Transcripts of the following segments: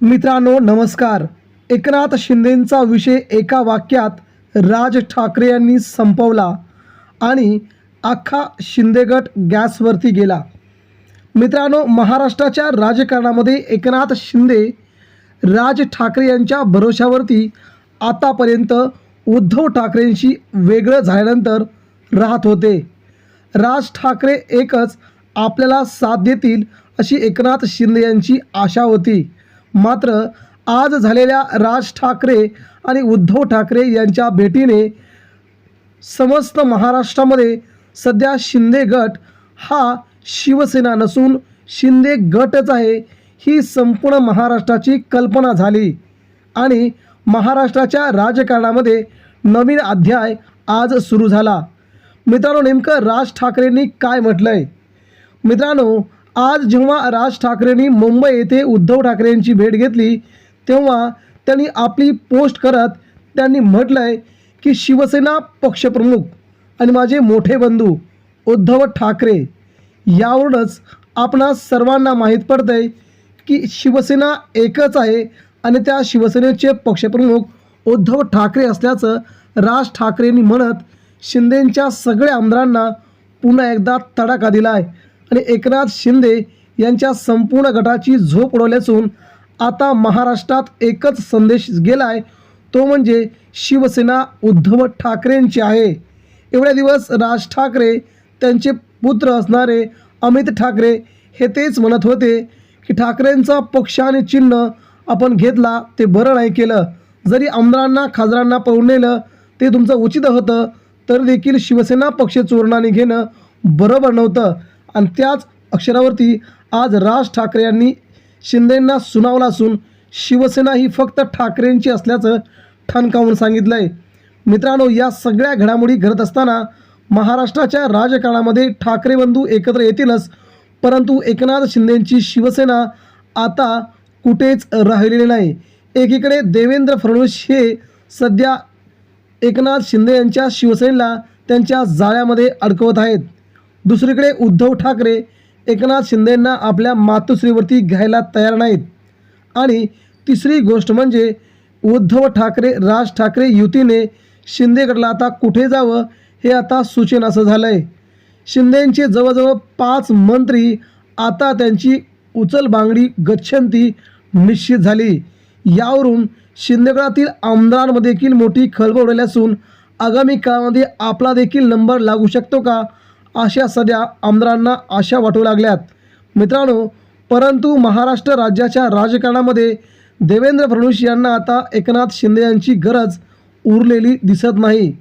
मित्रांनो नमस्कार. एकनाथ शिंदेंचा विषय एका वाक्यात राज ठाकरे यांनी संपवला आणि अख्खा शिंदेगट गॅसवरती गेला. मित्रांनो महाराष्ट्राच्या राजकारणामध्ये एकनाथ शिंदे राज ठाकरे यांच्या भरोशावरती आतापर्यंत उद्धव ठाकरेंशी वेगळं झाल्यानंतर राहत होते. राज ठाकरे एकच आपल्याला साथ देतील अशी एकनाथ शिंदे यांची आशा होती. मात्र आज झालेल्या राज ठाकरे आणि उद्धव ठाकरे यांच्या भेटीने समस्त महाराष्ट्रामध्ये सध्या शिंदे गट हा शिवसेना नसून शिंदे गटच आहे ही संपूर्ण महाराष्ट्राची कल्पना झाली. आणि महाराष्ट्राच्या राजकारणामध्ये नवीन अध्याय आज सुरू झाला. मित्रांनो नेमकं राज ठाकरेंनी काय म्हटलं आहे मित्रांनो आज जेव्हा राज ठाकरेंनी मुंबई येथे उद्धव ठाकरेंची भेट घेतली तेव्हा त्यांनी आपली पोस्ट करत त्यांनी म्हटलं आहे की शिवसेना पक्षप्रमुख आणि माझे मोठे बंधू उद्धव ठाकरे यावरूनच आपणा सर्वांना माहीत पडतं आहे की शिवसेना एकच आहे आणि त्या शिवसेनेचे पक्षप्रमुख उद्धव ठाकरे असल्याचं राज ठाकरेंनी म्हणत शिंदेंच्या सगळ्या आमदारांना पुन्हा एकदा तडाखा दिला आहे आणि एकनाथ शिंदे यांच्या संपूर्ण गटाची झोप उडवली असून आता महाराष्ट्रात एकच संदेश गेला आहे तो म्हणजे शिवसेना उद्धव ठाकरेंची आहे. एवढ्या दिवस राज ठाकरे त्यांचे पुत्र असणारे अमित ठाकरे हे तेच म्हणत होते की ठाकरेंचा पक्ष आणि चिन्ह आपण घेतला ते बरं नाही केलं. जरी आमदारांना खासदारांना पळून नेलं ते तुमचं उचित होतं तर देखील शिवसेना पक्ष चोरणाने घेणं बरोबर नव्हतं. आणि त्याच अक्षरावरती आज राज ठाकरे यांनी शिंदेंना सुनावला असून शिवसेना ही फक्त ठाकरेंची असल्याचं ठणकावून सांगितलं आहे मित्रांनो या सगळ्या घडामोडी घडत असताना महाराष्ट्राच्या राजकारणामध्ये ठाकरे बंधू एकत्र येतीलच परंतु एकनाथ शिंदेंची शिवसेना आता कुठेच राहिलेली नाही. एकीकडे देवेंद्र फडणवीस हे सध्या एकनाथ शिंदे यांच्या शिवसेनेला त्यांच्या जाळ्यामध्ये अडकवत आहेत. दुसरीकडे उद्धव ठाकरे एकनाथ शिंदेंना आपल्या मातोश्रीवरती घ्यायला तयार नाहीत. आणि तिसरी गोष्ट म्हणजे उद्धव ठाकरे राज ठाकरे युतीने शिंदेगडला आता कुठे जावं हे आता सूचन असं झालं आहे शिंदेंचे जवळजवळ पाच मंत्री आता त्यांची उचलबांगडी गच्छंती निश्चित झाली. यावरून शिंदेगडातील आमदारांमध्ये देखील मोठी खळबळ उडाली असून आगामी काळामध्ये आपला देखील नंबर लागू शकतो का? अशा सध्या आमदारांना आशा वाटू लागल्यात. मित्रांनो परंतु महाराष्ट्र राज्याच्या राजकारणामध्ये देवेंद्र फडणवीस यांना आता एकनाथ शिंदे यांची गरज उरलेली दिसत नाही.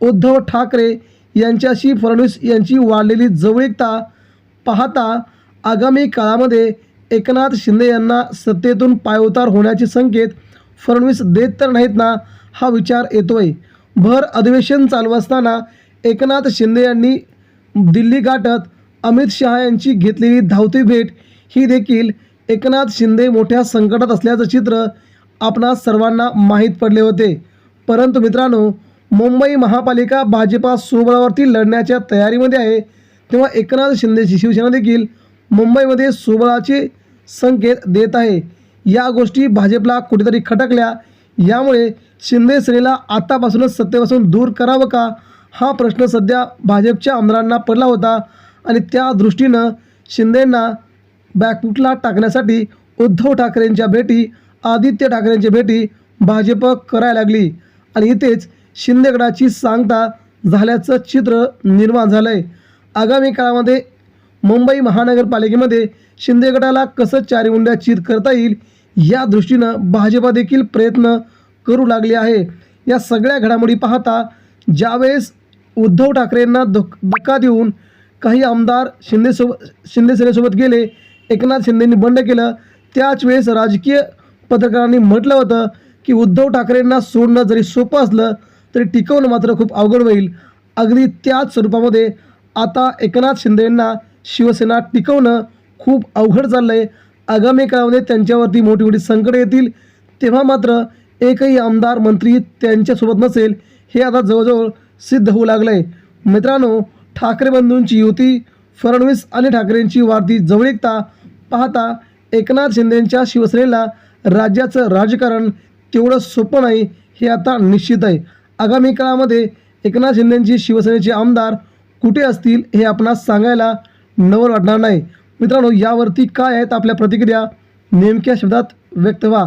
उद्धव ठाकरे यांच्याशी फडणवीस यांची वाढलेली जवळीकता पाहता आगामी काळामध्ये एकनाथ शिंदे यांना सत्तेतून पायउतार होण्याचे संकेत फडणवीस देत तर नाहीत ना हा विचार येतोय. भर अधिवेशन चालू असताना एकनाथ शिंदे यांनी दिल्ली गाठत अमित शहा यांची घेतलेली धावती भेट ही देखील एकनाथ शिंदे मोठ्या संकटात असल्याचं चित्र आपणा सर्वांना माहीत पडले होते. परंतु मित्रांनो मुंबई महापालिका भाजपा सुबळावरती लढण्याच्या तयारीमध्ये आहे तेव्हा एकनाथ शिंदेची शिवसेना देखील मुंबईमध्ये सुबळाचे संकेत देत आहे. या गोष्टी भाजपला कुठेतरी खटकल्या. यामुळे शिंदे सेनेला आतापासूनच सत्तेपासून दूर करावं का? हा प्रश्न सध्या भाजपच्या आमदारांना पडला होता आणि त्या दृष्टीनं शिंदेंना बॅकफुटला टाकण्यासाठी उद्धव ठाकरेंच्या भेटी आदित्य ठाकरेंची भेटी भाजप करायला लागली. आणि इथेच शिंदेगडाची सांगता झाल्याचं चित्र निर्माण झालं आहे आगामी काळामध्ये मुंबई महानगरपालिकेमध्ये शिंदेगडाला कसं चारी चित करता येईल या दृष्टीनं भाजपा देखील प्रयत्न करू लागले आहे. या सगळ्या घडामोडी पाहता ज्यावेळेस उद्धव ठाकरेंना धोक धक्का देऊन काही आमदार शिंदेसोबत शिंदे सेनेसोबत गेले. एकनाथ शिंदेंनी बंड केलं. त्याच वेळेस राजकीय पत्रकारांनी म्हटलं होतं की उद्धव ठाकरेंना सोडणं जरी सोपं असलं तरी टिकवणं मात्र खूप अवघड होईल. अगदी त्याच स्वरूपामध्ये आता एकनाथ शिंदेंना शिवसेना टिकवणं खूप अवघड चाललं आहे आगामी काळामध्ये त्यांच्यावरती मोठी मोठी संकटं येतील. तेव्हा मात्र एकही आमदार मंत्री त्यांच्यासोबत नसेल हे आता जवळजवळ सिद्ध होऊ लागलं आहे मित्रांनो ठाकरे बंधूंची युती फडणवीस आणि ठाकरेंची वाढती जवळीकता पाहता एकनाथ शिंदेंच्या शिवसेनेला राज्याचं राजकारण तेवढं सोपं नाही हे आता निश्चित आहे. आगामी काळामध्ये एकनाथ शिंदेंची शिवसेनेचे आमदार कुठे असतील हे आपणास सांगायला नवल वाटणार नाही. मित्रांनो यावरती काय आहेत आपल्या प्रतिक्रिया? नेमक्या शब्दात व्यक्त व्हा.